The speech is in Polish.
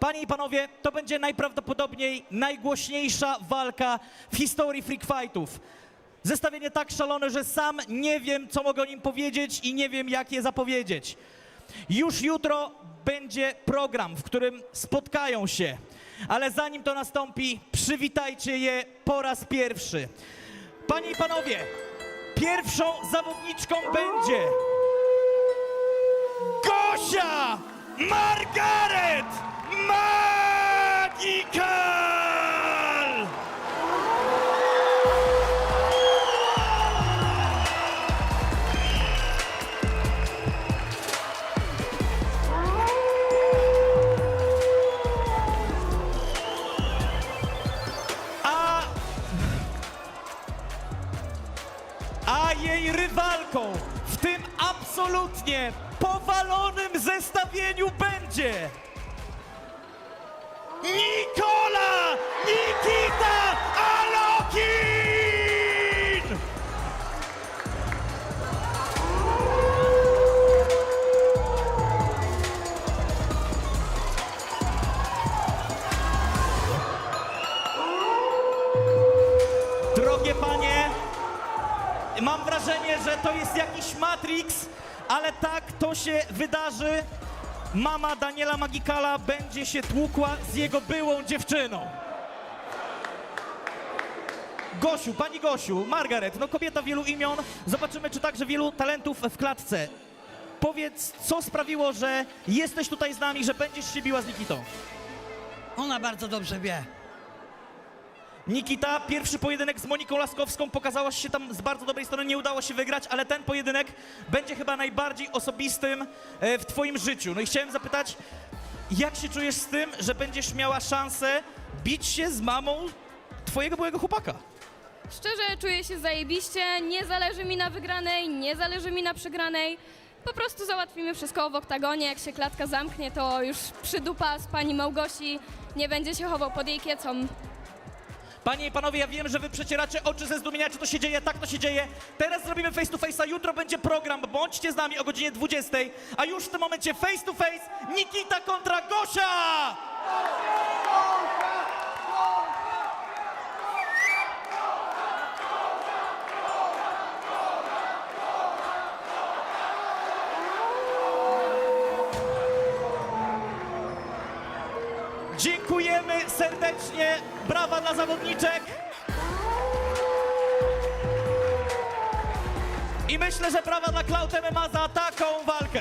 Panie i panowie, to będzie najprawdopodobniej najgłośniejsza walka w historii freak fightów. Zestawienie tak szalone, że sam nie wiem, co mogę o nim powiedzieć i nie wiem, jak je zapowiedzieć. Już jutro będzie program, w którym spotkają się, ale zanim to nastąpi, przywitajcie je po raz pierwszy. Panie i panowie, pierwszą zawodniczką będzie Gosia Margaret a jej rywalką w tym absolutnie powalonym zestawieniu będzie Nikola Nikita Alokin! Drogie panie, Mam wrażenie, że to jest jakiś Matrix, ale tak to się wydarzy. Mama Daniela Magikala będzie się tłukła z jego byłą dziewczyną. Gosiu, pani Gosiu, Margaret, no kobieta wielu imion. Zobaczymy, czy także wielu talentów w klatce. Powiedz, co sprawiło, że jesteś tutaj z nami, że będziesz się biła z Nikitą? Ona bardzo dobrze wie. Nikita, pierwszy pojedynek z Moniką Laskowską, pokazałaś się tam z bardzo dobrej strony, nie udało się wygrać, ale ten pojedynek będzie chyba najbardziej osobistym e, w twoim życiu. No i chciałem zapytać, jak się czujesz z tym, że będziesz miała szansę bić się z mamą twojego byłego chłopaka? Szczerze czuję się zajebiście, nie zależy mi na wygranej, nie zależy mi na przegranej. Po prostu załatwimy wszystko w oktagonie, jak się klatka zamknie, to już przydupa z pani Małgosi, nie będzie się chował pod jej kiecą. Panie i panowie, ja wiem, że wy przecieracie oczy ze zdumienia, czy to się dzieje, tak to się dzieje. Teraz zrobimy face to face'a, jutro będzie program, bądźcie z nami o godzinie 20, a już w tym momencie face to face Nikita kontra Gosia! Dziękujemy serdecznie, brawa dla zawodniczek. I myślę, że brawa dla Cloud MMA za taką walkę.